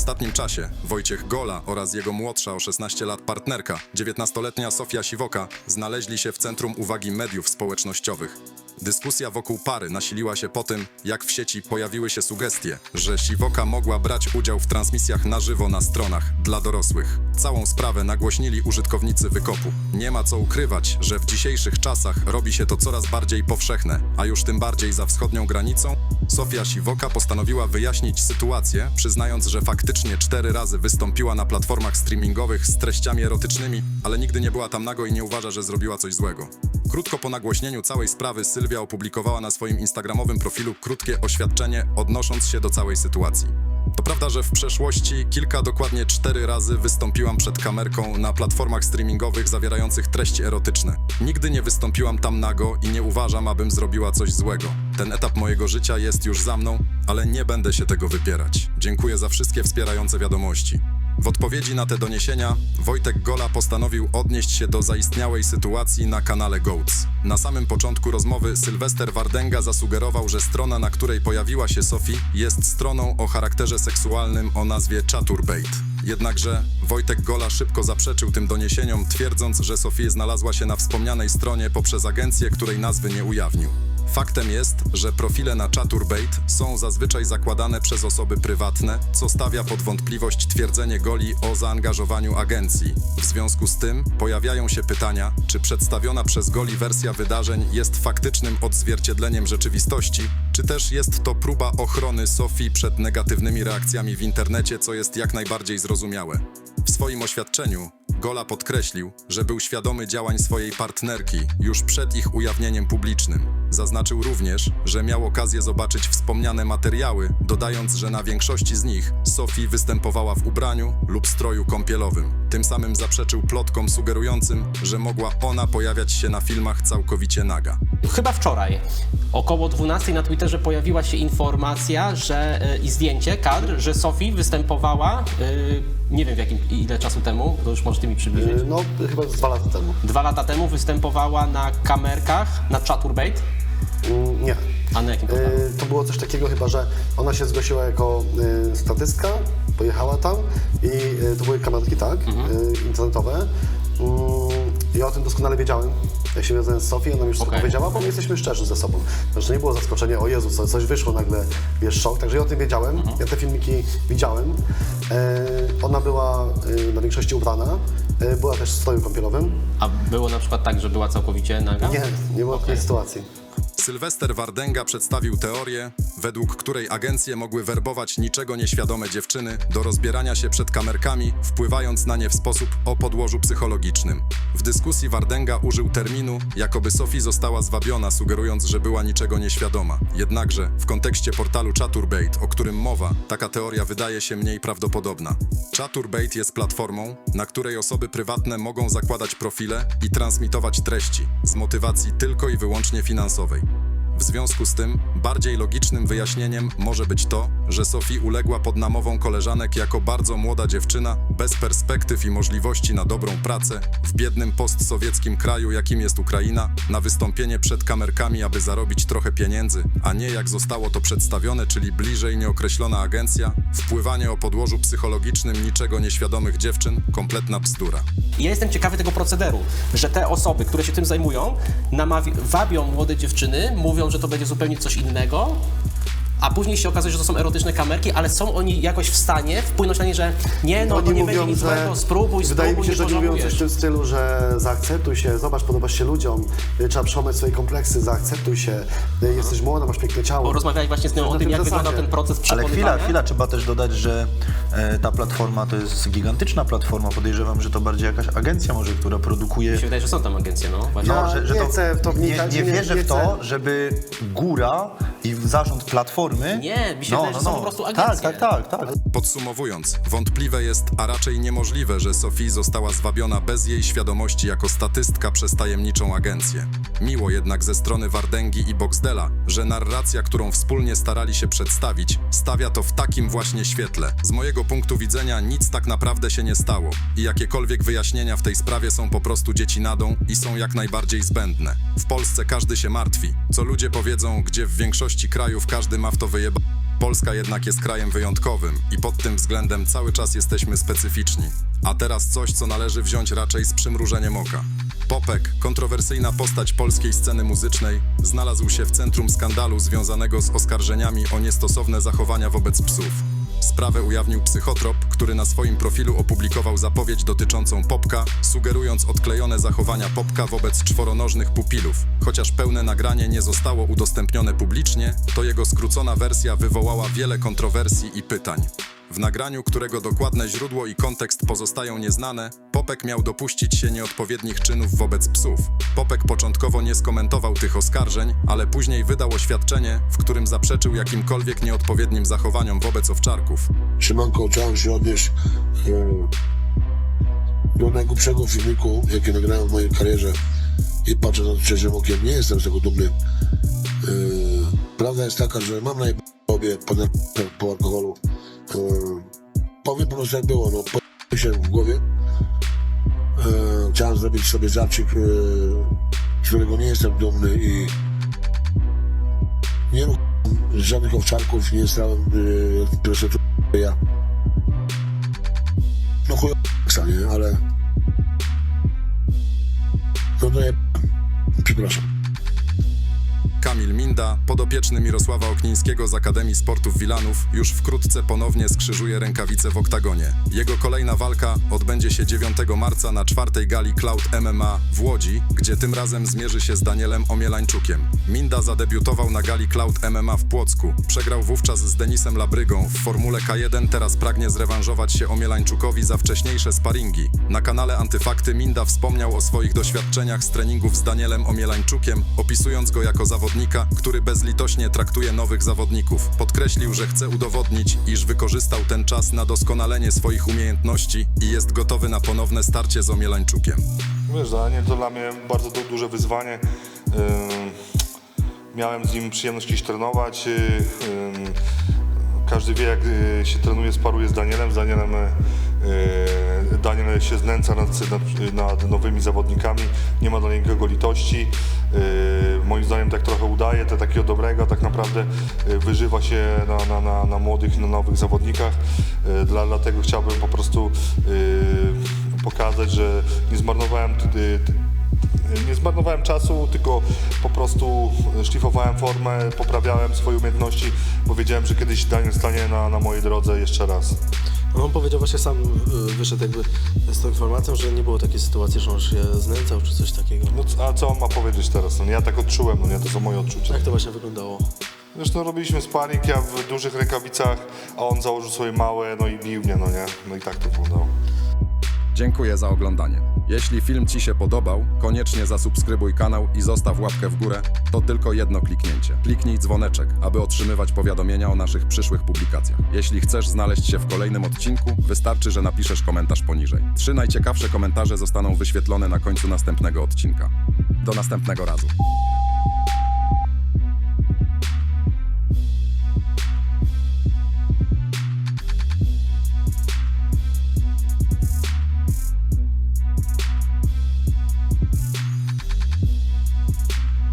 ostatnim czasie Wojciech Gola oraz jego młodsza o 16 lat partnerka, 19-letnia Sofia Siwoka, znaleźli się w centrum uwagi mediów społecznościowych. Dyskusja wokół pary nasiliła się po tym, jak w sieci pojawiły się sugestie, że Siwoka mogła brać udział w transmisjach na żywo na stronach dla dorosłych. Całą sprawę nagłośnili użytkownicy Wykopu. Nie ma co ukrywać, że w dzisiejszych czasach robi się to coraz bardziej powszechne, a już tym bardziej za wschodnią granicą. Sofia Siwoka postanowiła wyjaśnić sytuację, przyznając, że faktycznie cztery razy wystąpiła na platformach streamingowych z treściami erotycznymi, ale nigdy nie była tam nago i nie uważa, że zrobiła coś złego. Krótko po nagłośnieniu całej sprawy Sylwia opublikowała na swoim instagramowym profilu krótkie oświadczenie odnosząc się do całej sytuacji. To prawda, że w przeszłości kilka, dokładnie cztery razy wystąpiłam przed kamerką na platformach streamingowych zawierających treści erotyczne. Nigdy nie wystąpiłam tam nago i nie uważam, abym zrobiła coś złego. Ten etap mojego życia jest już za mną, ale nie będę się tego wypierać. Dziękuję za wszystkie wspierające wiadomości. W odpowiedzi na te doniesienia Wojtek Gola postanowił odnieść się do zaistniałej sytuacji na kanale Goats. Na samym początku rozmowy Sylwester Wardęga zasugerował, że strona, na której pojawiła się Sophie, jest stroną o charakterze seksualnym o nazwie Chaturbate. Jednakże Wojtek Gola szybko zaprzeczył tym doniesieniom, twierdząc, że Sophie znalazła się na wspomnianej stronie poprzez agencję, której nazwy nie ujawnił. Faktem jest, że profile na Chaturbate są zazwyczaj zakładane przez osoby prywatne, co stawia pod wątpliwość twierdzenie Goli o zaangażowaniu agencji. W związku z tym pojawiają się pytania, czy przedstawiona przez Goli wersja wydarzeń jest faktycznym odzwierciedleniem rzeczywistości, czy też jest to próba ochrony Sofii przed negatywnymi reakcjami w internecie, co jest jak najbardziej zrozumiałe. W swoim oświadczeniu Gola podkreślił, że był świadomy działań swojej partnerki już przed ich ujawnieniem publicznym. Zaznaczył również, że miał okazję zobaczyć wspomniane materiały, dodając, że na większości z nich Sophie występowała w ubraniu lub stroju kąpielowym. Tym samym zaprzeczył plotkom sugerującym, że mogła ona pojawiać się na filmach całkowicie naga. Chyba wczoraj, około 12 na Twitterze pojawiła się informacja, że e, i zdjęcie, kadr, że Sophie występowała, e, nie wiem w jakim, ile czasu temu, to już możesz ty mi przybliżyć. No, chyba z dwa lata temu. Dwa lata temu występowała na kamerkach na Chaturbate, Nie. a na jakim portalu? Y, To było coś takiego chyba, że ona się zgłosiła jako y, statystka, pojechała tam i y, to były kamerki, tak, y, internetowe. Mm, Ja o tym doskonale wiedziałem, jak się wiązałem z Sofią, ona mi już Okej. okay. powiedziała, bo my jesteśmy szczerzy ze sobą. Także nie było zaskoczenia, o Jezu, co- coś wyszło nagle, wiesz, szok. Także ja o tym wiedziałem, ja te filmiki widziałem. E, ona była y, na większości ubrana, y, była też w stroju kąpielowym. A było na przykład tak, że była całkowicie naga? Nie, nie było takiej sytuacji. Sylwester Wardęga przedstawił teorię, według której agencje mogły werbować niczego nieświadome dziewczyny do rozbierania się przed kamerkami, wpływając na nie w sposób o podłożu psychologicznym. W dyskusji Wardęga użył terminu, jakoby Sophie została zwabiona, sugerując, że była niczego nieświadoma. Jednakże w kontekście portalu Chaturbate, o którym mowa, taka teoria wydaje się mniej prawdopodobna. Chaturbate jest platformą, na której osoby prywatne mogą zakładać profile i transmitować treści z motywacji tylko i wyłącznie finansowej. finansowej. W związku z tym, bardziej logicznym wyjaśnieniem może być to, że Sophie uległa pod namową koleżanek jako bardzo młoda dziewczyna, bez perspektyw i możliwości na dobrą pracę, w biednym postsowieckim kraju, jakim jest Ukraina, na wystąpienie przed kamerkami, aby zarobić trochę pieniędzy, a nie jak zostało to przedstawione, czyli bliżej nieokreślona agencja, wpływanie o podłożu psychologicznym niczego nieświadomych dziewczyn, kompletna bzdura. Ja jestem ciekawy tego procederu, że te osoby, które się tym zajmują, namawi- wabią młode dziewczyny, mówią, że to będzie zupełnie coś innego, a później się okazuje, że to są erotyczne kamerki, ale są oni jakoś w stanie wpłynąć na nie, że nie, no to Oni nie będzie nic złego, spróbuj, Wydaje spróbuj, mi się, nie że oni mówią coś w tym stylu, że zaakceptuj się, zobacz, podobasz się ludziom, y, trzeba przełamać swoje kompleksy, zaakceptuj się, y, jesteś młoda, masz piękne ciało. Bo rozmawiałeś właśnie z nią Na o tym, tym jak wygląda zasadzie. ten proces Ale przekonywania. chwila, chwila, trzeba też dodać, że ta platforma to jest gigantyczna platforma. Podejrzewam, że to bardziej jakaś agencja może, która produkuje. Mi się wydaje, że są tam agencje, no. Właśnie. Ja- że, że nie to, chcę w to nie, wnikać, nie nie- wierzę nie w to, chcę. żeby góra i zarząd platformy. Nie, mi się wydaje, że są po prostu Tak, agencje. tak, tak, tak. Podsumowując, wątpliwe jest, a raczej niemożliwe, że Sophie została zwabiona bez jej świadomości jako statystka przez tajemniczą agencję. Miło jednak ze strony Wardęgi i Boxdela, że narracja, którą wspólnie starali się przedstawić, stawia to w takim właśnie świetle. Z mojego punktu widzenia nic tak naprawdę się nie stało i jakiekolwiek wyjaśnienia w tej sprawie są po prostu dziecinadą i są jak najbardziej zbędne. W Polsce każdy się martwi. Co ludzie powiedzą, gdzie w większości krajów każdy ma w to wyjeba... Polska jednak jest krajem wyjątkowym i pod tym względem cały czas jesteśmy specyficzni. A teraz coś, co należy wziąć raczej z przymrużeniem oka. Popek, kontrowersyjna postać polskiej sceny muzycznej, znalazł się w centrum skandalu związanego z oskarżeniami o niestosowne zachowania wobec psów. Sprawę ujawnił psychotrop, który na swoim profilu opublikował zapowiedź dotyczącą Popka, sugerując odklejone zachowania Popka wobec czworonożnych pupilów. Chociaż pełne nagranie nie zostało udostępnione publicznie, to jego skrócona wersja wywołała wiele kontrowersji i pytań. W nagraniu, którego dokładne źródło i kontekst pozostają nieznane, Popek miał dopuścić się nieodpowiednich czynów wobec psów. Popek początkowo nie skomentował tych oskarżeń, ale później wydał oświadczenie, w którym zaprzeczył jakimkolwiek nieodpowiednim zachowaniom wobec owczarków. Szymanko, chciałem się odnieść e, do najgłupszego filmiku, jaki nagrałem w mojej karierze i patrzę na to trzecim okiem. Nie jestem z tego dumny. E, prawda jest taka, że mam na obie po, po alkoholu. E, powiem po prostu jak było, no po się w głowie. E, chciałem zrobić sobie żarcik, e, którego nie jestem dumny i nie ruch żadnych owczarków, nie stałem e, proszę tu ja. No chuj nie, ale no to ja przepraszam. Kamil Minda, podopieczny Mirosława Oknińskiego z Akademii Sportów Wilanów, już wkrótce ponownie skrzyżuje rękawice w oktagonie. Jego kolejna walka odbędzie się 9 marca na czwartej gali Cloud MMA w Łodzi, gdzie tym razem zmierzy się z Danielem Omielańczukiem. Minda zadebiutował na gali Cloud MMA w Płocku. Przegrał wówczas z Denisem Labrygą w Formule K1, teraz pragnie zrewanżować się Omielańczukowi za wcześniejsze sparingi. Na kanale Antyfakty Minda wspomniał o swoich doświadczeniach z treningów z Danielem Omielańczukiem, opisując go jako zawodnika, który bezlitośnie traktuje nowych zawodników. Podkreślił, że chce udowodnić, iż wykorzystał ten czas na doskonalenie swoich umiejętności i jest gotowy na ponowne starcie z Omielańczukiem. Wiesz, Daniel to dla mnie bardzo du- duże wyzwanie. Miałem z nim przyjemność kiedyś trenować. y, Każdy wie, jak y, się trenuje, sparuje z Danielem. Z Danielem y, Daniel się znęca nad, nad, nad nowymi zawodnikami. Nie ma dla niego litości. Y, Moim zdaniem tak trochę udaje, te takiego dobrego, tak naprawdę y, wyżywa się na, na, na, na młodych na nowych zawodnikach. Y, Dla, dlatego chciałbym po prostu y, pokazać, że nie zmarnowałem ty- nie zmarnowałem czasu, tylko po prostu szlifowałem formę, poprawiałem swoje umiejętności, bo wiedziałem, że kiedyś Daniel stanie na, na mojej drodze jeszcze raz. No, on powiedział właśnie sam, y, wyszedł jakby z tą informacją, że nie było takiej sytuacji, że on się znęcał czy coś takiego. No c- a co on ma powiedzieć teraz? No, ja tak odczułem, no nie, to są moje odczucia. Jak to właśnie wyglądało? Zresztą robiliśmy sparring, ja w dużych rękawicach, a on założył sobie małe, no i bił mnie, no nie, no i tak to wyglądało. Dziękuję za oglądanie. Jeśli film Ci się podobał, koniecznie zasubskrybuj kanał i zostaw łapkę w górę. To tylko jedno kliknięcie. Kliknij dzwoneczek, aby otrzymywać powiadomienia o naszych przyszłych publikacjach. Jeśli chcesz znaleźć się w kolejnym odcinku, wystarczy, że napiszesz komentarz poniżej. Trzy najciekawsze komentarze zostaną wyświetlone na końcu następnego odcinka. Do następnego razu.